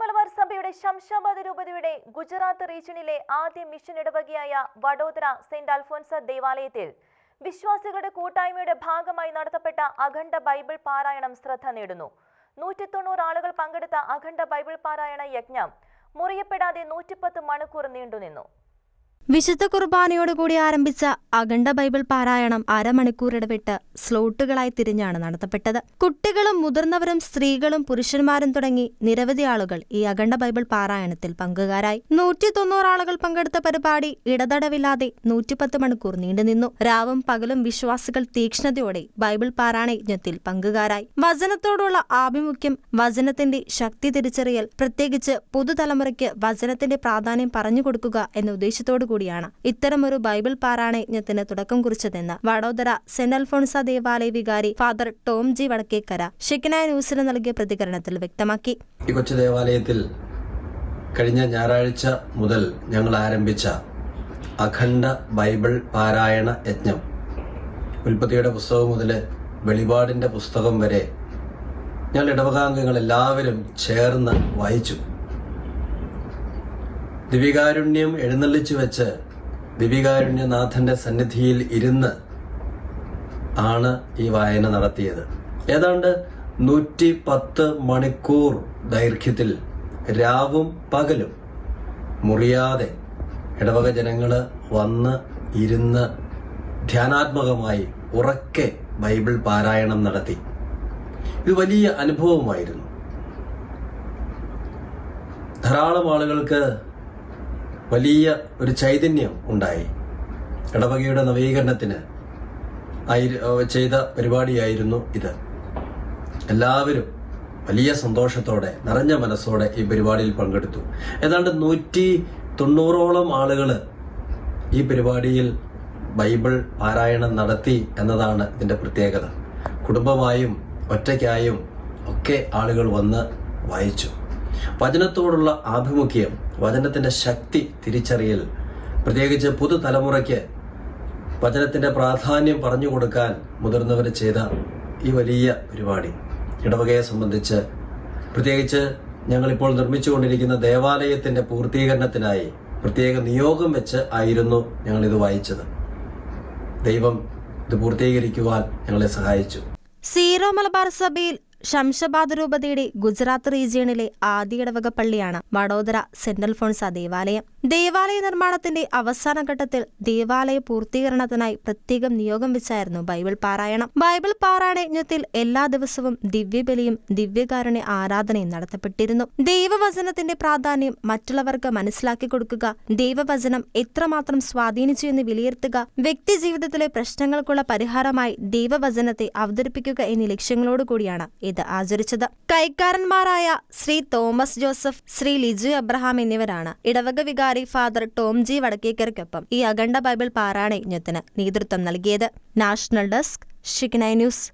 മലബാർ സഭയുടെ ശംഷാബാദ് രൂപതയുടെ ഗുജറാത്ത് റീജിയണിലെ ആദ്യ മിഷൻ ഇടവകയായ വഡോദര സെന്റ് അൽഫോൻസ ദേവാലയത്തിൽ വിശ്വാസികളുടെ കൂട്ടായ്മയുടെ ഭാഗമായി നടത്തപ്പെട്ട അഖണ്ഡ ബൈബിൾ പാരായണം ശ്രദ്ധ നേടുന്നു. നൂറ്റി തൊണ്ണൂറ് ആളുകൾ പങ്കെടുത്ത അഖണ്ഡ ബൈബിൾ പാരായണ യജ്ഞം മുറിയപ്പെടാതെ നൂറ്റിപ്പത്ത് മണിക്കൂർ നീണ്ടുനിന്നു. വിശുദ്ധ കുർബാനയോടുകൂടി ആരംഭിച്ച അഖണ്ഡ ബൈബിൾ പാരായണം അരമണിക്കൂർ ഇടവിട്ട് സ്ലോട്ടുകളായി തിരിഞ്ഞാണ് നടത്തപ്പെട്ടത്. കുട്ടികളും മുതിർന്നവരും സ്ത്രീകളും പുരുഷന്മാരും തുടങ്ങി നിരവധി ആളുകൾ ഈ അഖണ്ഡ ബൈബിൾ പാരായണത്തിൽ പങ്കുകാരായി. നൂറ്റി ആളുകൾ പങ്കെടുത്ത പരിപാടി ഇടതടവില്ലാതെ നൂറ്റിപ്പത്ത് മണിക്കൂർ നീണ്ടുനിന്നു രാവും പകലും വിശ്വാസികൾ തീക്ഷ്ണതയോടെ ബൈബിൾ പാരായണ യജ്ഞത്തിൽ പങ്കുകാരായി. വചനത്തോടുള്ള ആഭിമുഖ്യം വചനത്തിന്റെ ശക്തി തിരിച്ചറിയൽ പ്രത്യേകിച്ച് പുതുതലമുറയ്ക്ക് വചനത്തിന്റെ പ്രാധാന്യം പറഞ്ഞു കൊടുക്കുക എന്ന ഉദ്ദേശത്തോടു കൂടിയാണ്. ഇത്തരമൊരു ബൈബിൾ പാരായണ യജ്ഞത്തിന് തുടക്കം കുറിച്ചതെന്ന് വഡോദര സെന്റ് അൽഫോൺസ ദേവാലയ വികാരി father Tom G Vadakkekara Shekinah ന്യൂസിന് നൽകിയ പ്രതികരണത്തിൽ വ്യക്തമാക്കി. ഈ കൊച്ചു ദേവാലയത്തിൽ കഴിഞ്ഞ ഞായറാഴ്ച മുതൽ ഞങ്ങൾ ആരംഭിച്ച അഖണ്ഡ ബൈബിൾ പാരായണ യജ്ഞം. ഉൽപ്പത്തിയുടെ പുസ്തകം മുതൽ വെളിപാടിന്റെ പുസ്തകം വരെ ഞങ്ങൾ ഇടവകാംഗങ്ങൾ എല്ലാവരും ചേർന്ന് വായിച്ചു. ദിവികാരുണ്യം എഴുന്നള്ളിച്ചു വെച്ച് ദിവികാരുണ്യനാഥന്റെ സന്നിധിയിൽ ഇരുന്ന് ആണ് ഈ വായന നടത്തിയത്. ഏതാണ്ട് നൂറ്റി പത്ത് മണിക്കൂർ ദൈർഘ്യത്തിൽ രാവും പകലും മുറിയാതെ ഇടവക ജനങ്ങൾ വന്ന് ഇരുന്ന് ധ്യാനാത്മകമായി ഉറക്കെ ബൈബിൾ പാരായണം നടത്തി. ഇത് വലിയ അനുഭവമായിരുന്നു. ധാരാളം ആളുകൾക്ക് വലിയ ഒരു ചൈതന്യം ഉണ്ടായി. ഇടവകയുടെ നവീകരണത്തിന് ചെയ്ത പരിപാടിയായിരുന്നു ഇത്. എല്ലാവരും വലിയ സന്തോഷത്തോടെ നിറഞ്ഞ മനസ്സോടെ ഈ പരിപാടിയിൽ പങ്കെടുത്തു. ഏതാണ്ട് നൂറ്റി തൊണ്ണൂറോളം ആളുകൾ ഈ പരിപാടിയിൽ ബൈബിൾ പാരായണം നടത്തി എന്നതാണ് ഇതിന്റെ പ്രത്യേകത. കുടുംബമായും ഒറ്റയ്ക്കായും ഒക്കെ ആളുകൾ വന്ന് വായിച്ചു. വചനത്തോടുള്ള ആഭിമുഖ്യം വചനത്തിന്റെ ശക്തി തിരിച്ചറിയൽ പ്രത്യേകിച്ച് പുതുതലമുറയ്ക്ക് വചനത്തിന്റെ പ്രാധാന്യം പറഞ്ഞു കൊടുക്കാൻ മുതിർന്നവർ ചെയ്ത ഈ വലിയ പരിപാടി. ഇടവകയെ സംബന്ധിച്ച് പ്രത്യേകിച്ച് ഞങ്ങളിപ്പോൾ നിർമ്മിച്ചുകൊണ്ടിരിക്കുന്ന ദേവാലയത്തിന്റെ പൂർത്തീകരണത്തിനായി പ്രത്യേക നിയോഗം വെച്ച് ആയിരുന്നു ഞങ്ങൾ ഇത് വായിച്ചത്. ദൈവം ഇത് പൂർത്തീകരിക്കുവാൻ ഞങ്ങളെ സഹായിച്ചു. സീറോ മലബാർ സഭയിൽ ശംഷബാദ് രൂപതയുടെ ഗുജറാത്ത് റീജിയണിലെ ആദ്യ ഇടവക പള്ളിയാണ് വഡോദര സെന്റ് അൽഫോൺസ ദേവാലയം. ദേവാലയ നിർമ്മാണത്തിന്റെ അവസാന ഘട്ടത്തിൽ ദേവാലയ പൂർത്തീകരണത്തിനായി പ്രത്യേകം നിയോഗം വെച്ചായിരുന്നു ബൈബിൾ പാരായണം. ബൈബിൾ പാരായണയജ്ഞത്തിൽ എല്ലാ ദിവസവും ദിവ്യബലിയും ദിവ്യകാരുണ്യ ആരാധനയും നടത്തപ്പെട്ടിരുന്നു. ദൈവവചനത്തിന്റെ പ്രാധാന്യം മറ്റുള്ളവർക്ക് മനസ്സിലാക്കി കൊടുക്കുക ദൈവവചനം എത്രമാത്രം സ്വാധീനിച്ചു എന്ന് വിലയിരുത്തുക വ്യക്തി ജീവിതത്തിലെ പ്രശ്നങ്ങൾക്കുള്ള പരിഹാരമായി ദൈവവചനത്തെ അവതരിപ്പിക്കുക എന്നീ ലക്ഷ്യങ്ങളോട് കൂടിയാണ് ഇത് ആചരിച്ചത്. കൈക്കാരന്മാരായ Shri Thomas Joseph Shri Liju Abraham എന്നിവരാണ് ഇടവക വികാരി ഫാദർ ടോം ജി വടക്കേക്കരയ്ക്കൊപ്പം ഈ അഖണ്ഡ ബൈബിൾ പാരായണ യജ്ഞത്തിന് നേതൃത്വം നൽകിയത്. National desk ഷിഗ്നൈ news